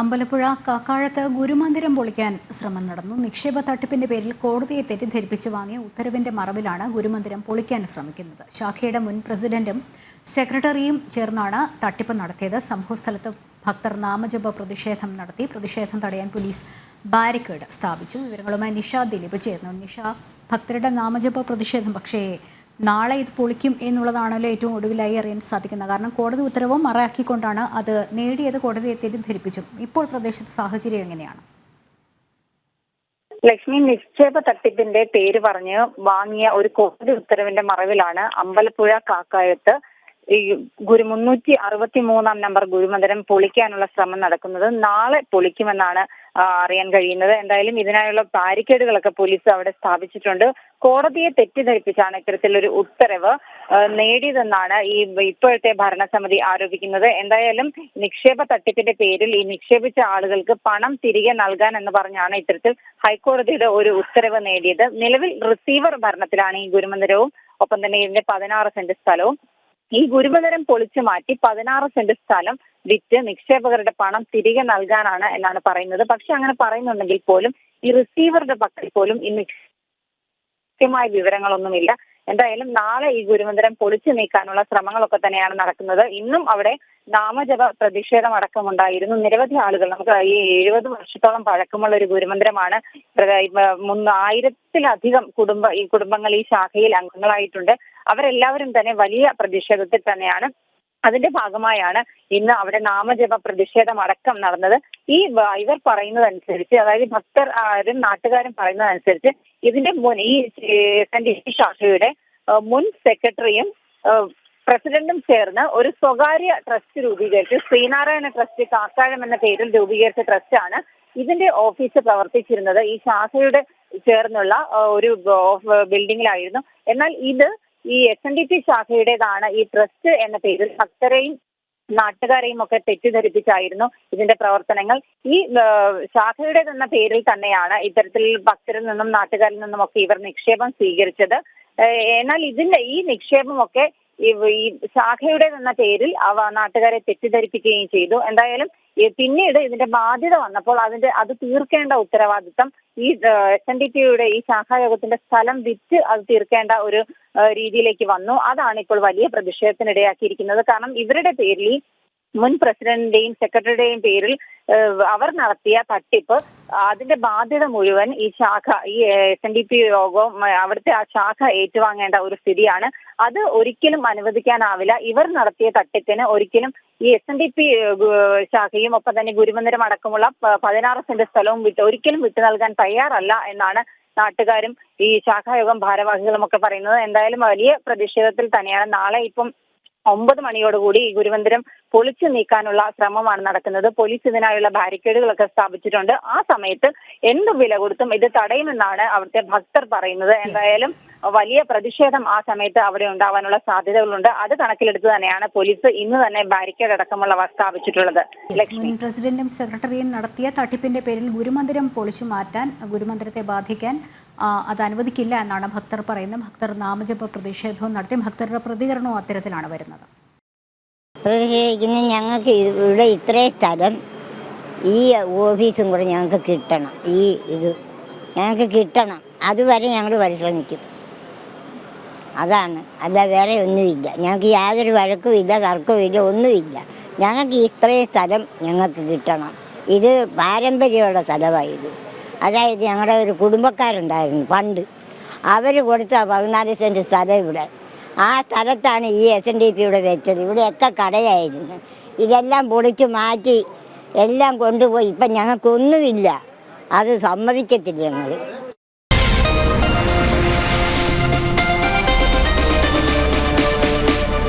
അമ്പലപ്പുഴ കാക്കാഴത്ത് ഗുരുമന്ദിരം പൊളിക്കാൻ ശ്രമം നടന്നു. നിക്ഷേപ തട്ടിപ്പിന്റെ പേരിൽ കോടതിയെ തെറ്റിദ്ധരിപ്പിച്ച് വാങ്ങിയ ഉത്തരവിന്റെ മറവിലാണ് ഗുരുമന്ദിരം പൊളിക്കാൻ ശ്രമിക്കുന്നത്. ശാഖയുടെ മുൻ പ്രസിഡന്റും സെക്രട്ടറിയും ചേർന്നാണ് തട്ടിപ്പ് നടത്തിയത്. സംഭവസ്ഥലത്ത് ഭക്തർ നാമജപ പ്രതിഷേധം നടത്തി. പ്രതിഷേധം തടയാൻ പോലീസ് ബാരിക്കേഡ് സ്ഥാപിച്ചു. വിവരങ്ങളുമായി നിഷ ദിലീപ് ചേർന്നു നിഷ ഭക്തരുടെ നാമജപ പ്രതിഷേധം പക്ഷേ നാളെ ഇത് പൊളിക്കും എന്നുള്ളതാണല്ലോ ഏറ്റവും ഒടുവിലായി അറിയാൻ സാധിക്കുന്നത്. കാരണം കോടതി ഉത്തരവ് മറയാക്കിക്കൊണ്ടാണ് അത് നേടിയത് കോടതിയെ തെറ്റിദ്ധരിപ്പിച്ചു ഇപ്പോൾ പ്രദേശത്തെ സാഹചര്യം എങ്ങനെയാണ്? ലക്ഷ്മി നിക്ഷേപ തട്ടിപ്പിന്റെ പേര് പറഞ്ഞ് വാങ്ങിയ ഒരു കോടതി ഉത്തരവിന്റെ മറവിലാണ് അമ്പലപ്പുഴ കാക്കായത്ത് ഈ ഗുരു മുന്നൂറ്റി അറുപത്തി മൂന്നാം നമ്പർ ഗുരുമന്ദിരം പൊളിക്കാനുള്ള ശ്രമം നടക്കുന്നത്. നാളെ പൊളിക്കുമെന്നാണ് അറിയാൻ കഴിയുന്നത്. എന്തായാലും ഇതിനായുള്ള ബാരിക്കേഡുകളൊക്കെ പോലീസ് അവിടെ സ്ഥാപിച്ചിട്ടുണ്ട്. കോടതിയെ തെറ്റിദ്ധരിപ്പിച്ചാണ് ഇത്തരത്തിലൊരു ഉത്തരവ് നേടിയതെന്നാണ് ഈ ഇപ്പോഴത്തെ ഭരണസമിതി ആരോപിക്കുന്നത്. എന്തായാലും നിക്ഷേപ തട്ടിപ്പിന്റെ പേരിൽ ഈ നിക്ഷേപിച്ച ആളുകൾക്ക് പണം തിരികെ നൽകാൻ എന്ന് പറഞ്ഞാണ് ഇത്തരത്തിൽ ഹൈക്കോടതിയുടെ ഒരു ഉത്തരവ് നേടിയത്. നിലവിൽ റിസീവർ ഭരണത്തിലാണ് ഈ ഗുരുമന്ദിരവും ഒപ്പം തന്നെ ഇതിന്റെ പതിനാറ് സെന്റ് സ്ഥലവും. ഈ ഗുരുമന്ദിരം പൊളിച്ചു മാറ്റി പതിനാറ് സെന്റ് സ്ഥലം വിറ്റ് നിക്ഷേപകരുടെ പണം തിരികെ നൽകാനാണ് എന്നാണ് പറയുന്നത്. പക്ഷെ അങ്ങനെ പറയുന്നുണ്ടെങ്കിൽ പോലും ഈ റിസീവറുടെ പക്കൽ പോലും ഈ കൃത്യമായ വിവരങ്ങളൊന്നുമില്ല. എന്തായാലും നാളെ ഈ ഗുരുമന്ദിരം പൊളിച്ചു നീക്കാനുള്ള ശ്രമങ്ങളൊക്കെ തന്നെയാണ് നടക്കുന്നത്. ഇന്നും അവിടെ നാമജപ പ്രതിഷേധം അടക്കമുണ്ടായിരുന്നു. നിരവധി ആളുകൾ നമുക്ക് ഈ എഴുപത് വർഷത്തോളം പഴക്കമുള്ള ഒരു ഗുരുമന്ദിരമാണ്. ആയിരത്തിലധികം കുടുംബ ഈ കുടുംബങ്ങൾ ഈ ശാഖയിൽ അംഗങ്ങളായിട്ടുണ്ട്. അവരെല്ലാവരും തന്നെ വലിയ പ്രതിഷേധത്തിൽ തന്നെയാണ് അതിന്റെ ഭാഗമായാണ് ഇന്ന് അവിടെ നാമജപ പ്രതിഷേധം അടക്കം നടന്നത്. ഈ ഇവർ പറയുന്നതനുസരിച്ച് അതായത് ഭക്തർ ആരും നാട്ടുകാരും പറയുന്നതനുസരിച്ച് ഇതിന്റെ മുൻ ഈ എസ് ശാഖയുടെ മുൻ സെക്രട്ടറിയും പ്രസിഡന്റും ചേർന്ന് ഒരു സ്വകാര്യ ട്രസ്റ്റ് രൂപീകരിച്ചു. ശ്രീനാരായണ ട്രസ്റ്റ് കാക്കാഴം എന്ന പേരിൽ രൂപീകരിച്ച ട്രസ്റ്റാണ് ഇതിന്റെ ഓഫീസ് പ്രവർത്തിച്ചിരുന്നത്. ഈ ശാഖയുടെ ചേർന്നുള്ള ഒരു ബിൽഡിങ്ങിലായിരുന്നു. എന്നാൽ ഇത് ഈ എസ് എൻ ഡി പി ശാഖയുടേതാണ് ഈ ട്രസ്റ്റ് എന്ന പേരിൽ ഭക്തരെയും നാട്ടുകാരെയും ഒക്കെ തെറ്റിദ്ധരിപ്പിച്ചായിരുന്നു ഇതിന്റെ പ്രവർത്തനങ്ങൾ. ഈ ശാഖയുടേതെന്ന പേരിൽ തന്നെയാണ് ഇത്തരത്തിൽ ഭക്തരിൽ നിന്നും നാട്ടുകാരിൽ നിന്നും ഒക്കെ ഇവർ നിക്ഷേപം സ്വീകരിച്ചത്. എന്നാൽ ഇതിന്റെ ഈ നിക്ഷേപമൊക്കെ ഈ ഈ എന്ന പേരിൽ അവ നാട്ടുകാരെ തെറ്റിദ്ധരിപ്പിക്കുകയും ചെയ്തു. എന്തായാലും പിന്നീട് ഇതിന്റെ ബാധ്യത വന്നപ്പോൾ അതിന്റെ അത് തീർക്കേണ്ട ഉത്തരവാദിത്തം ഈ എസ് എൻ ഡി പിയുടെ ഈ ശാഖായോഗത്തിന്റെ സ്ഥലം വിറ്റ് അത് തീർക്കേണ്ട ഒരു രീതിയിലേക്ക് വന്നു. അതാണ് ഇപ്പോൾ വലിയ പ്രതിഷേധത്തിനിടയാക്കിയിരിക്കുന്നത്. കാരണം ഇവരുടെ പേരിൽ ഈ മുൻ പ്രസിഡന്റിന്റെയും സെക്രട്ടറിയുടെയും പേരിൽ അവർ നടത്തിയ തട്ടിപ്പ് അതിന്റെ ബാധ്യത മുഴുവൻ ഈ ശാഖ ഈ എസ് എൻ ഡി പി യോഗവും അവിടുത്തെ ആ ശാഖ ഏറ്റുവാങ്ങേണ്ട ഒരു സ്ഥിതിയാണ്. അത് ഒരിക്കലും അനുവദിക്കാനാവില്ല. ഇവർ നടത്തിയ തട്ടിപ്പിന് ഒരിക്കലും ഈ എസ് എൻ ഡി പി ശാഖയും ഒപ്പം തന്നെ ഗുരുമന്ദിരം അടക്കമുള്ള പതിനാറ് സെന്റ് സ്ഥലവും വിട്ട് ഒരിക്കലും വിട്ടു നൽകാൻ തയ്യാറല്ല എന്നാണ് നാട്ടുകാരും ഈ ശാഖായോഗം ഭാരവാഹികളും ഒക്കെ പറയുന്നത്. എന്തായാലും വലിയ പ്രതിഷേധത്തിൽ തന്നെയാണ്. നാളെ ഇപ്പം ഒമ്പത് മണിയോടുകൂടി ഈ ഗുരുമന്ദിരം പൊളിച്ചു നീക്കാനുള്ള ശ്രമമാണ് നടക്കുന്നത്. പോലീസ് ഇതിനായുള്ള ബാരിക്കേഡുകളൊക്കെ സ്ഥാപിച്ചിട്ടുണ്ട്. ആ സമയത്ത് എന്ത് വില കൊടുത്തും ഇത് തടയുമെന്നാണ് അവിടുത്തെ ഭക്തർ പറയുന്നത്. എന്തായാലും വലിയ പ്രതിഷേധം ആ സമയത്ത് അവിടെ ഉണ്ടാവാനുള്ള സാധ്യതകളുണ്ട്. അത് കണക്കിലെടുത്ത് തന്നെയാണ് പോലീസ് ഇന്ന് തന്നെ ബാരിക്കേഡ് അടക്കമുള്ളവ സ്ഥാപിച്ചിട്ടുള്ളത്. മുൻ പ്രസിഡന്റും സെക്രട്ടറിയും നടത്തിയ തട്ടിപ്പിന്റെ പേരിൽ ഗുരുമന്ദിരം പൊളിച്ചു മാറ്റാൻ ഗുരുമന്ദിരത്തെ ബാധിക്കാൻ അത് അനുവദിക്കില്ല എന്നാണ് ഭക്തർ പറയുന്നത്. ഭക്തർ നാമജപ പ്രതിഷേധവും നടത്തി ഭക്തരുടെ പ്രതികരണവും അത്തരത്തിലാണ് വരുന്നത്. ഞങ്ങൾക്ക് ഇവിടെ ഇത്രയും സ്ഥലം ഈ ഓഫീസും കൂടെ ഞങ്ങൾക്ക് കിട്ടണം. ഈ ഇത് ഞങ്ങൾക്ക് കിട്ടണം. അതുവരെ ഞങ്ങൾ പരിശ്രമിക്കും. അതാണ്. അല്ല വേറെ ഒന്നുമില്ല. ഞങ്ങൾക്ക് യാതൊരു വഴക്കും ഇല്ല തർക്കവും ഇല്ല ഒന്നുമില്ല. ഞങ്ങൾക്ക് ഇത്രയും സ്ഥലം ഞങ്ങൾക്ക് കിട്ടണം. ഇത് പാരമ്പര്യമുള്ള സ്ഥലമായത് അതായത് ഞങ്ങളുടെ ഒരു കുടുംബക്കാരുണ്ടായിരുന്നു പണ്ട് അവർ കൊടുത്ത പതിനാല് സെന്റ് സ്ഥലം ഇവിടെ. ആ സ്ഥലത്താണ് ഈ എസ് എൻ ഡി പി ഇവിടെ വെച്ചത്. ഇവിടെയൊക്കെ കടയായിരുന്നു. ഇതെല്ലാം പൊളിച്ച് മാറ്റി എല്ലാം കൊണ്ടുപോയി. ഇപ്പം ഞങ്ങൾക്കൊന്നുമില്ല. അത് സമ്മതിക്കത്തില്ല ഞങ്ങൾ